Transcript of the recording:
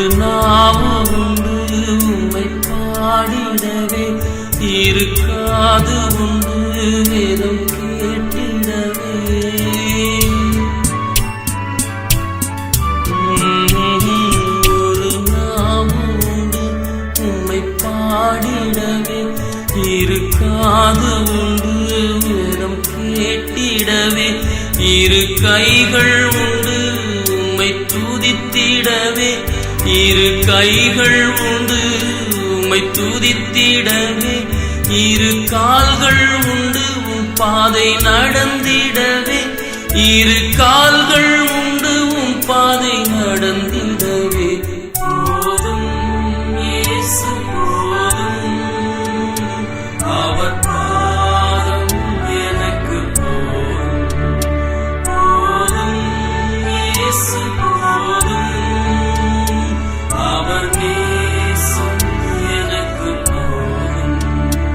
ஒரு நாவு பாடிடவே. இருக்காது உண்டு வேதம் கேட்டிடவே. ஒரு நாவு உண்டு பாடிடவே. இருக்காது உண்டு வேதம் கேட்டிடவே. இரு கைகள் உண்டு உம்மை துதித்திடவே. இரு கைகள் உண்டு உம்மை துதித்திடவே. இரு கால்கள் உண்டு உன் பாதை நடந்திடவே. இரு கால்கள் உண்டு உன் பாதை நடந்து